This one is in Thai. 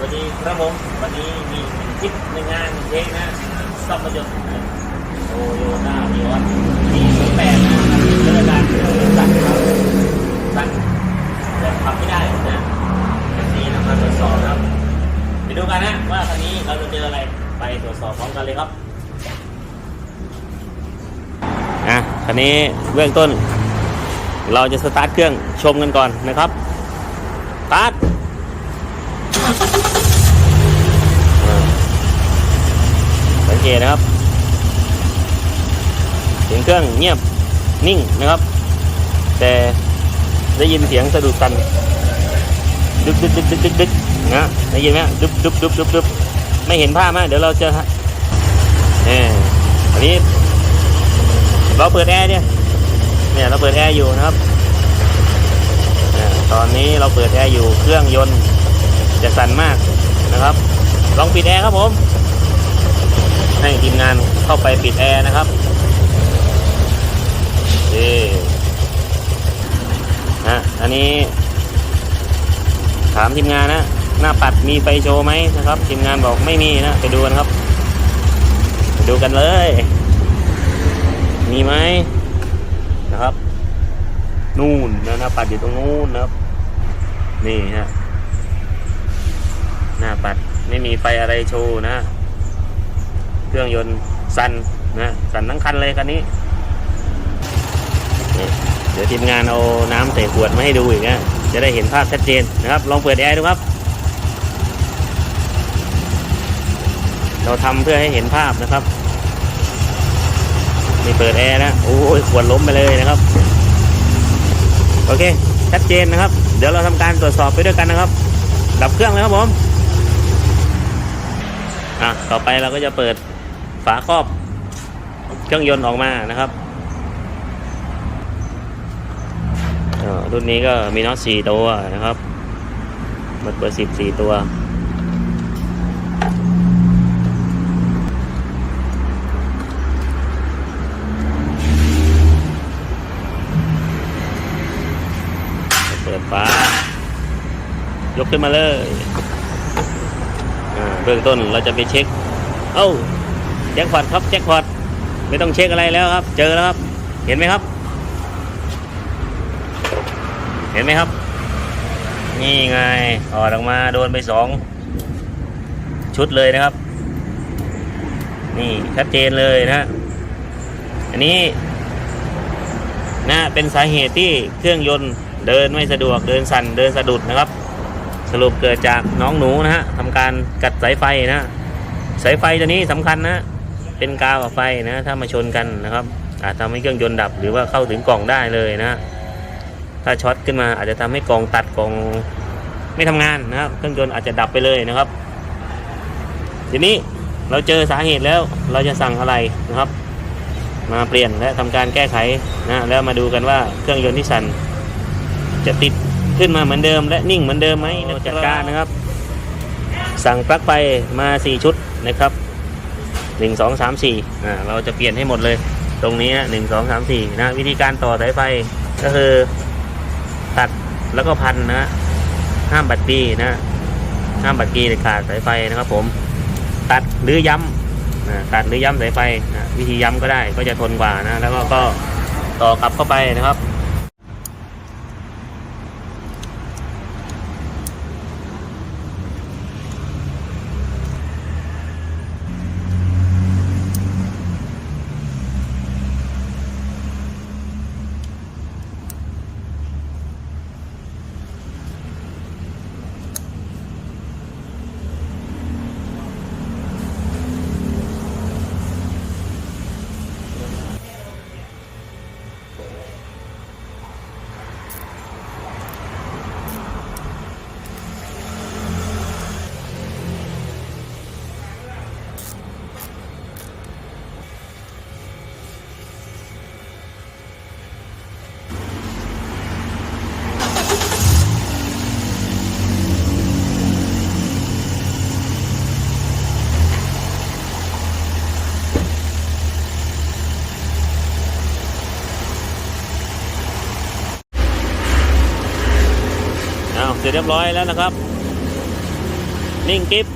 วัสดีครับผม วันนี้มีคลิปหนึ่งงานเพลงนะซ่อมรถยนต์โตโยต้าวีออสปีสแปดนะครับเรื่องการสั่งครับสั่งแต่ทำไม่ได้นะอันนี้นำมาตรวจสอบนะครับไปดูกันนะว่าคันนี้เราจะเจออะไรไปตรวจสอบพร้อมกันเลยครับอะคันนี้เบื้องต้น เราจะสตาร์ทเครื่องชมกันก่อนนะครับสตาร์ท สังเกตนะครับ เสียงเครื่องเงียบนิ่งนะครับ แต่ได้ยินเสียงสะดุดสั่นดึกดึกดึกดึกดึกดึกนะได้ยินไหมดึบดึบดึบดึบดึบไม่เห็นภาพไหมเดี๋ยวเราจะเนี่ยอันนี้ เราเปิดแอร์เนี่ยเนี่ยเราเปิดแอร์อยู่นะครับตอนนี้เราเปิดแอร์อยู่เครื่องยนต์จะสั่นมากนะครับ ลองปิดแอร์ครับผม ให้ทีมงานเข้าไปปิดแอร์นะครับเอฮะอันนี้ ถามทีมงานนะ หน้าปัดมีไฟโชว์ไหมนะครับ ทีมงานบอกไม่มีนะ ไปดูกันครับ ไปดูกันเลย มีไหมนะครับ นู่นนะหน้าปัดอยู่ตรงนู้นนะครับ นี่ฮะหน้าปัดไม่มีไฟอะไรโชว์นะ เครื่องยนต์สั่นนะสั่นทั้งคันเลยคันนี้ เดี๋ยวทีมงานเอาน้ำใส่ขวดมาให้ดูอีกนะจะได้เห็นภาพชัดเจนนะครับ ลองเปิดแอร์ดูครับ เราทำเพื่อให้เห็นภาพนะครับนี่เปิดแอร์นะ โอ้ยขวดล้มไปเลยนะครับ โอเค ชัดเจนนะครับ เดี๋ยวเราทำการตรวจสอบไปด้วยกันนะครับ ดับเครื่องเลยครับผม อะ ต่อไปเราก็จะเปิด ฝาครอบเครื่องยนต์ออกมานะครับอ่อรุ่นนี้ก็มีน็อตสี่ตัวนะครับหมดเบอร์สิบสี่ตัว เปิดฝายกขึ้นมาเลยอ่าเบื้องต้นเราจะไปเช็ค เอ้า แจ็คพอตครับแจ็คพอตไม่ต้องเช็คอะไรแล้วครับ เจอแล้วครับ เห็นไหมครับ เห็นไหมครับ นี่ไงถอดออกมาโดนไปสองชุดเลยนะครับ นี่ชัดเจนเลยนะอันนี้นะเป็นสาเหตุที่เครื่องยนต์เดินไม่สะดวกเดินสั่นเดินสะดุดนะครับ สรุปเกิดจากน้องหนูนะฮะทำการกัดสายไฟนะสายไฟตัวนี้สำคัญนะ เป็นกาวกับไฟนะถ้ามาชนกันนะครับ อาจทำให้เครื่องยนต์ดับ หรือว่าเข้าถึงกล่องได้เลยนะ ถ้าช็อตขึ้นมาอาจจะทำให้กล่องตัดกล่องไม่ทำงานนะครับเครื่องยนต์อาจจะดับไปเลยนะครับ ทีนี้เราเจอสาเหตุแล้วเราจะสั่งอะไรนะครับ มาเปลี่ยนและทำการแก้ไขนะแล้วมาดูกันว่าเครื่องยนต์ที่สั่นจะติดขึ้นมาเหมือนเดิม และนิ่งเหมือนเดิมไหมนะจัดการนะครับ สั่งปลั๊กไฟมา 4 ชุดนะครับ 1 2 3 4อ่าเราจะเปลี่ยนให้หมดเลย ตรงนี้หนึ่งสองสามสี่นะวิธีการต่อสายไฟก็คือตัดแล้วก็พันนะห้ามบัดกีนะห้ามบัดกีเด็ดขาดสายไฟนะครับผม ตัดหรือย้ำนะตัดหรือย้ำสายไฟนะวิธีย้ำก็ได้ก็จะทนกว่านะ แล้วก็ก็ต่อกลับเข้าไปนะครับ เอาเสร็จเรียบร้อยแล้วนะครับ นิ่งกิฟ